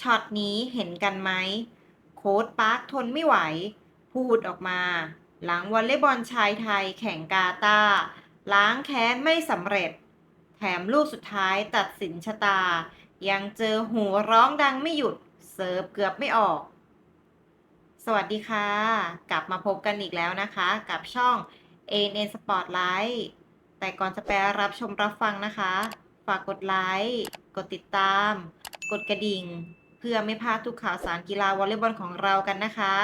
ช็อตนี้เห็นกันไหม โค้ดปาร์คทนไม่ไหว พูดออกมา หลังวอลเลย์บอลชายไทยแข่งกาตาล้างแค้นไม่สำเร็จ แถมลูกสุดท้ายตัดสินชะตา ยังเจอหูร้องดังไม่หยุด เซิร์ฟเกือบไม่ออก สวัสดีค่ะ กลับมาพบกันอีกแล้วนะคะ กับช่อง ANN Spotlight แต่ก่อนจะไปรับชมรับฟังนะคะ ฝากกดไลค์ กดติดตาม กดกระดิ่ง พื่อไม่พลาดทุกข่าวสารกีฬาวอลเลย์บอลของเรากันนะคะ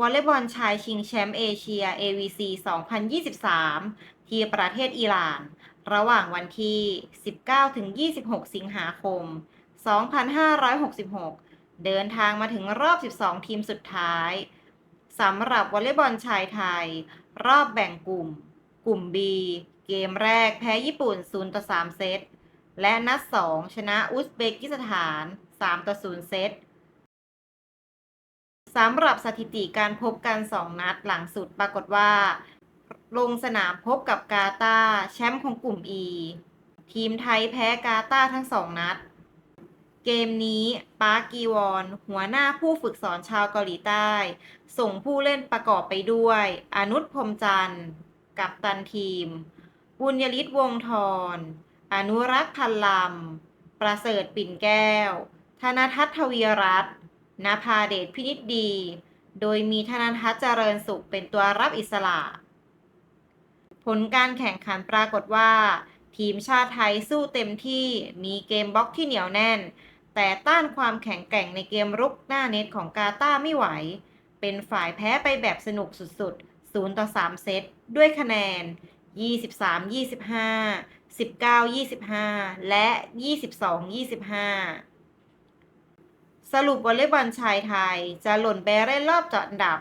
วอลเลย์บอลชายชิงแชมป์เอเชีย AVC 2023 ที่ประเทศอิหร่าน ระหว่างวันที่ 19-26 สิงหาคม 2566 เดินทางมาถึงรอบ 12 ทีมสุดท้ายสำหรับวอลเลย์บอลชายไทย รอบแบ่งกลุ่ม กลุ่ม B เกมแรกแพ้ญี่ปุ่น0ต่อ3เซต และนัด 2 ชนะอุซเบกิสถาน 3 ต่อ 0 เซตสำหรับสถิติการพบกัน 2 นัดหลังสุดปรากฏว่า ลงสนามพบกับกาตาแชมป์ของกลุ่ม E ทีมไทยแพ้กาตาทั้ง 2 นัด เกมนี้ปาร์กีวอน หัวหน้าผู้ฝึกสอนชาวเกาหลีใต้ ส่งผู้เล่นประกอบไปด้วย อนุชพรมจันทร์ กัปตันทีม บุญยฤทธิ์วงทร อนุรักษ์พันลำ ประเสริฐปิ่นแก้ว ธนทัศน์ทวีรัตน์นภาเดชพินิจดี โดยมีธนทัศน์เจริญสุขเป็นตัวรับอิสระ ผลการแข่งขันปรากฏว่า ทีมชาติไทยสู้เต็มที่ มีเกมบล็อกที่เหนียวแน่น แต่ต้านความแข็งแกร่งในเกมรุกหน้าเน็ตของกาตาไม่ไหว เป็นฝ่ายแพ้ไปแบบสนุกสุดๆ0ต่อ3เซตด้วยคะแนน 23 25 19 25และ22 25สรุปวอลเลย์บอลชายไทยจะหล่นไปเล่นรอบจัดอันดับ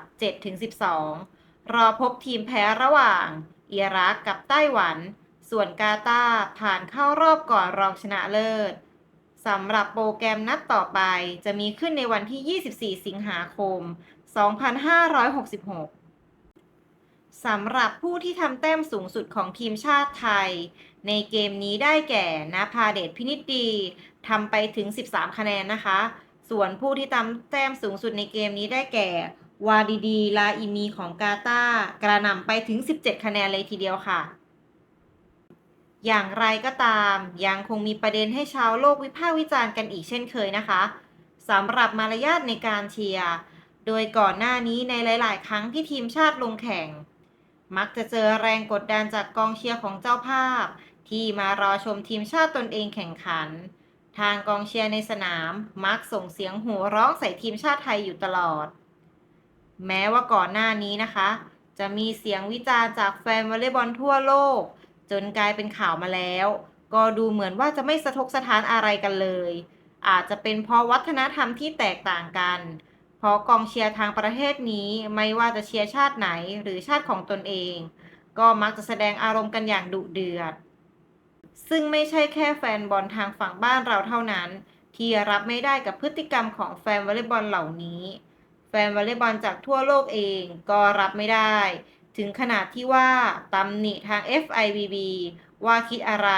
7-12 รอพบทีมแพ้ระหว่างอิรักกับไต้หวัน ส่วนกาตาร์ผ่านเข้ารอบก่อนรองชนะเลิศสำหรับโปรแกรมนัดต่อไปจะมีขึ้นในวันที่ 24 สิงหาคม 2566 สำหรับผู้ที่ทำแต้มสูงสุดของทีมชาติไทย ในเกมนี้ได้แก่นภาเดชพินิจดีทำไปถึง 13 คะแนนนะคะ ส่วนผู้ที่ทำแต้มสูงสุดในเกมนี้ได้แก่ วาดีดีลาอิมีของกาตากระหน่ำไปถึง 17 คะแนนเลยทีเดียวค่ะ อย่างไรก็ตาม ยังคงมีประเด็นให้ชาวโลกวิพากษ์วิจารณ์กันอีกเช่นเคยนะคะสำหรับมารยาทในการเชียร์ โดยก่อนหน้านี้ในหลาย ๆ ครั้งที่ทีมชาติลงแข่ง มักจะเจอแรงกดดันจากกองเชียร์ของเจ้าภาพ ที่มารอชมทีมชาติตนเองแข่งขัน ทางกองเชียร์ในสนามมักส่งเสียงโห่ร้องใส่ทีมชาติไทยอยู่ตลอด แม้ว่าก่อนหน้านี้นะคะ จะมีเสียงวิจารณ์จากแฟนวอลเลย์บอลทั่วโลก จนกลายเป็นข่าวมาแล้ว ก็ดูเหมือนว่าจะไม่สะทกสะท้านอะไรกันเลย อาจจะเป็นเพราะวัฒนธรรมที่แตกต่างกัน เพราะกองเชียร์ทางประเทศนี้ไม่ว่าจะเชียร์ชาติไหนหรือชาติของตนเอง ก็มักจะแสดงอารมณ์กันอย่างดุเดือด ซึ่งไม่ใช่แค่แฟนบอลทางฝั่งบ้านเราเท่านั้น ที่รับไม่ได้กับพฤติกรรมของแฟนวอลเลย์บอลเหล่านี้ แฟนวอลเลย์บอลจากทั่วโลกเองก็รับไม่ได้ ถึงขนาดที่ว่าตำหนิทาง FIVB ว่าคิดอะไร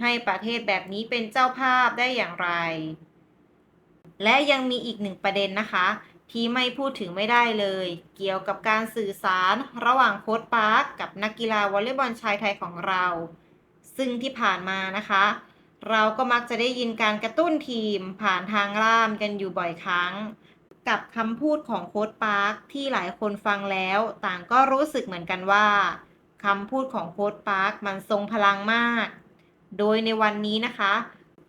ให้ประเทศแบบนี้เป็นเจ้าภาพได้อย่างไร และยังมีอีกหนึ่งประเด็นนะคะ ที่ไม่พูดถึงไม่ได้เลย เกี่ยวกับการสื่อสารระหว่างโค้ชปาร์คกับนักกีฬาวอลเลย์บอลชายไทยของเรา ซึ่งที่ผ่านมานะคะ เราก็มักจะได้ยินการกระตุ้นทีมผ่านทางล่ามกันอยู่บ่อยครั้ง กับคำพูดของโค้ชปาร์คที่หลายคนฟังแล้ว ต่างก็รู้สึกเหมือนกันว่าคำพูดของโค้ชปาร์คมันทรงพลังมาก โดยในวันนี้นะคะ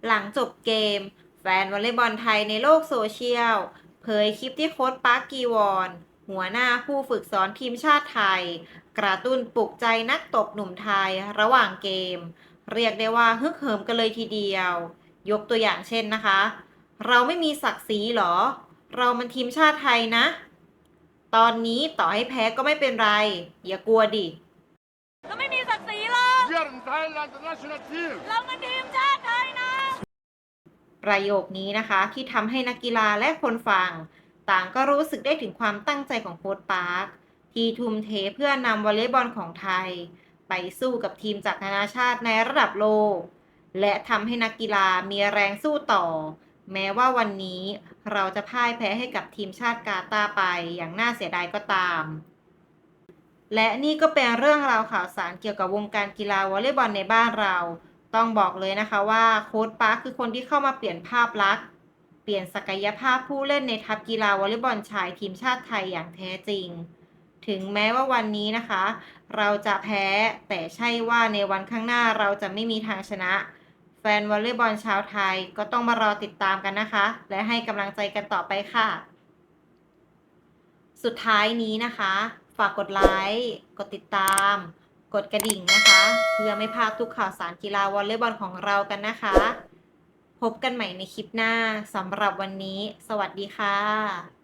หลังจบเกม แฟนวอลเลย์บอลไทยในโลกโซเชียล เผยคลิปที่โค้ชปาร์คกีวอน หัวหน้าผู้ฝึกสอนทีมชาติไทย กระตุ้นปลุกใจนักตบหนุ่มไทยระหว่างเกม เรียกได้ว่าฮึกเหิมกันเลยทีเดียว ยกตัวอย่างเช่นนะคะ เราไม่มีศักดิ์ศรีหรอ เรามันทีมชาติไทยนะ ตอนนี้ต่อให้แพ้ก็ไม่เป็นไร อย่ากลัวดิ เราไม่มีศักดิ์ศรีหรอก We are in Thailand national team. เรามันทีมชาติไทยนะ ประโยคนี้นะคะ ที่ทำให้นักกีฬาและคนฟัง ต่างก็รู้สึกได้ถึงความตั้งใจของโค้ชปาร์คที่ทุ่มเทเพื่อนำวอลเลย์บอลของไทย ไปสู้กับทีมจากนานาชาติในระดับโลก และทำให้นักกีฬามีแรงสู้ต่อ แม้ว่าวันนี้เราจะพ่ายแพ้ให้กับทีมชาติกาตาไปอย่างน่าเสียดายก็ตาม และนี่ก็เป็นเรื่องราวข่าวสารเกี่ยวกับวงการกีฬาวอลเลย์บอลในบ้านเรา ต้องบอกเลยนะคะว่าโค้ชปาร์คคือคนที่เข้ามาเปลี่ยนภาพลักษณ์ เปลี่ยนศักยภาพผู้เล่นในทัพกีฬาวอลเลย์บอลชายทีมชาติไทยอย่างแท้จริง ถึงแม้ว่าวันนี้นะคะ เราจะแพ้แต่ใช่ว่าในวันข้างหน้าเราจะไม่มีทางชนะ แฟนวอลเลย์บอลชาวไทยก็ต้องมารอติดตามกันนะคะ และให้กำลังใจกันต่อไปค่ะ สุดท้ายนี้นะคะ ฝากกดไลค์กดติดตาม กดกระดิ่งนะคะ เพื่อไม่พลาดทุกข่าวสารกีฬาวอลเลย์บอลของเรากันนะคะ พบกันใหม่ในคลิปหน้าสำหรับวันนี้ สวัสดีค่ะ